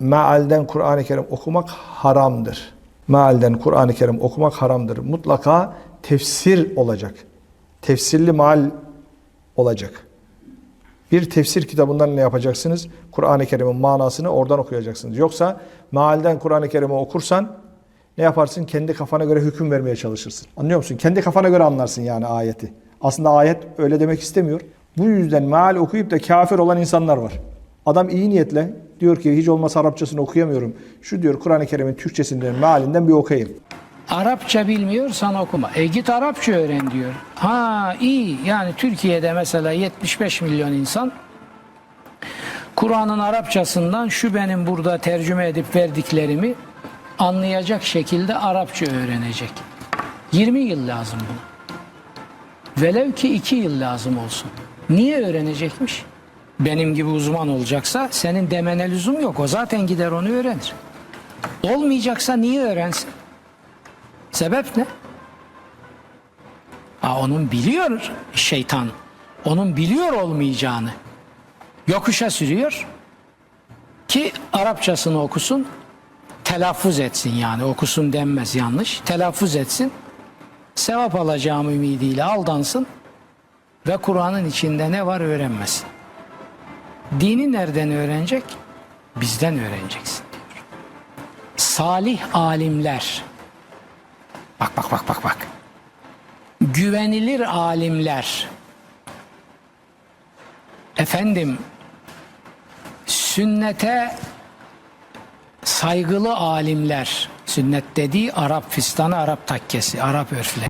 mealden Kur'an-ı Kerim okumak haramdır. Mealden Kur'an-ı Kerim okumak haramdır. Mutlaka tefsir olacak. Tefsirli meal olacak. Bir tefsir kitabından ne yapacaksınız? Kur'an-ı Kerim'in manasını oradan okuyacaksınız. Yoksa mealden Kur'an-ı Kerim'i okursan ne yaparsın? Kendi kafana göre hüküm vermeye çalışırsın. Anlıyor musun? Kendi kafana göre anlarsın yani ayeti. Aslında ayet öyle demek istemiyor. Bu yüzden meal okuyup da kafir olan insanlar var. Adam iyi niyetle diyor ki hiç olmazsa Arapçasını okuyamıyorum. Şu diyor Kur'an-ı Kerim'in Türkçesinden, mealinden bir okuyayım. Arapça bilmiyorsan okuma. E git Arapça öğren diyor. Ha iyi yani Türkiye'de mesela 75 milyon insan Kur'an'ın Arapçasından şu benim burada tercüme edip verdiklerimi anlayacak şekilde Arapça öğrenecek. 20 yıl lazım buna. Velev ki 2 yıl lazım olsun. Niye öğrenecekmiş? Benim gibi uzman olacaksa senin demene lüzum yok. O zaten gider onu öğrenir. Olmayacaksa niye öğrensin? Sebep ne? Ha, onun biliyor şeytan. Onun biliyor olmayacağını. Yokuşa sürüyor ki Arapçasını okusun, telaffuz etsin yani okusun denmez yanlış. Telaffuz etsin, sevap alacağım ümidiyle aldansın ve Kur'an'ın içinde ne var öğrenmesin. Dini nereden öğrenecek? Bizden öğreneceksin diyor. Salih alimler, Bak bak bak bak bak. Güvenilir alimler. Efendim sünnete saygılı alimler. Sünnet dediği Arap fistanı, Arap takkesi, Arap örfleri.